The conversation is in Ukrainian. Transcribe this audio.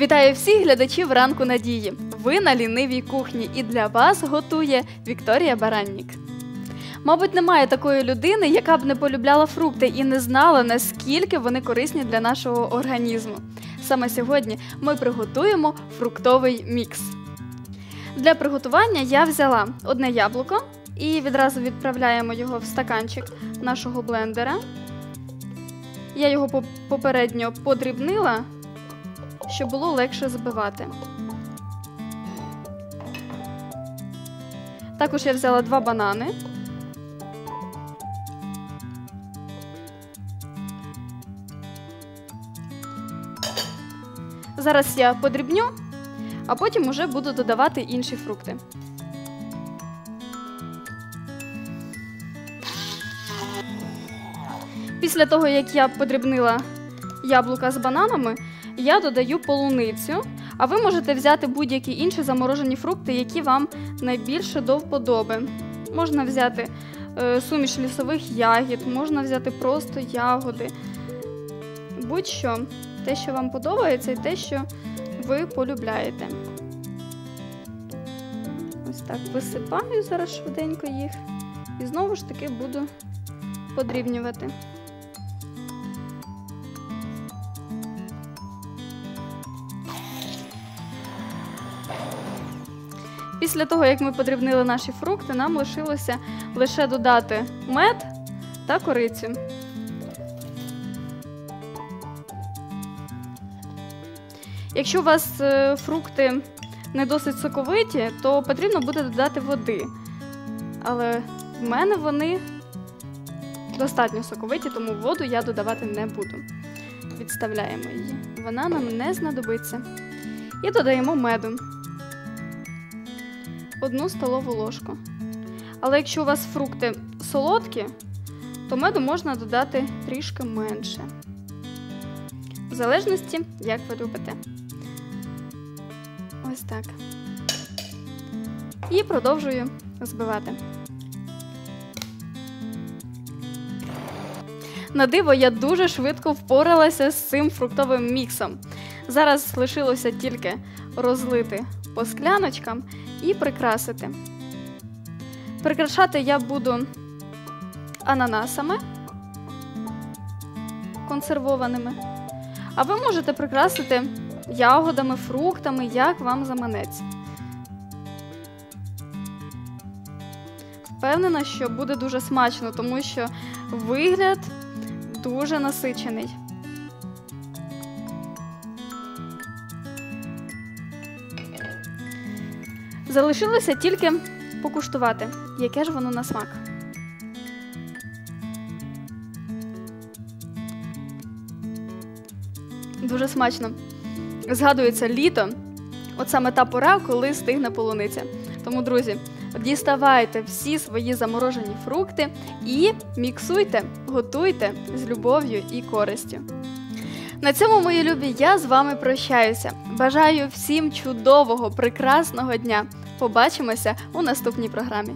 Вітаю всіх глядачів ранку надії. Ви на лінивій кухні, і для вас готує Вікторія Бараннік. Мабуть, немає такої людини, яка б не полюбляла фрукти і не знала, наскільки вони корисні для нашого організму. Саме сьогодні ми приготуємо фруктовий мікс. Для приготування я взяла одне яблуко і відразу відправляємо його в стаканчик нашого блендера. Я його попередньо подрібнила, щоб було легше збивати. Також я взяла два банани. Зараз я подрібню, а потім уже буду додавати інші фрукти. Після того, як я подрібнила яблука з бананами, я додаю полуницю. А ви можете взяти будь-які інші заморожені фрукти, які вам найбільше до вподоби. Можна взяти е, суміш лісових ягід, можна взяти просто ягоди. Будь-що, те, що вам подобається, і те, що ви полюбляєте. Ось так висипаю зараз швиденько їх. І знову ж таки буду подрібнювати. Після того, як ми подрібнили наші фрукти, нам лишилося лише додати мед та корицю. Якщо у вас е, фрукти не досить соковиті, то потрібно буде додати води. Але в мене вони достатньо соковиті, тому воду я додавати не буду. Відставляємо її. Вона нам не знадобиться. І додаємо меду. Одну столову ложку. Але якщо у вас фрукти солодкі, то меду можна додати трішки менше. В залежності, як ви любите. Ось так. І продовжую збивати. На диво, я дуже швидко впоралася з цим фруктовим міксом. Зараз лишилося тільки розлити по скляночкам і прикрасити. Прикрашати я буду ананасами консервованими. А ви можете прикрасити ягодами, фруктами, як вам заманеться. Впевнена, що буде дуже смачно, тому що вигляд дуже насичений. Залишилося тільки покуштувати, яке ж воно на смак. Дуже смачно. Згадується літо, от саме та пора, коли стигне полуниця. Тому, друзі, діставайте всі свої заморожені фрукти і міксуйте, готуйте з любов'ю і користю. На цьому, мої любі, я з вами прощаюся. Бажаю всім чудового, прекрасного дня. Побачимося у наступній програмі.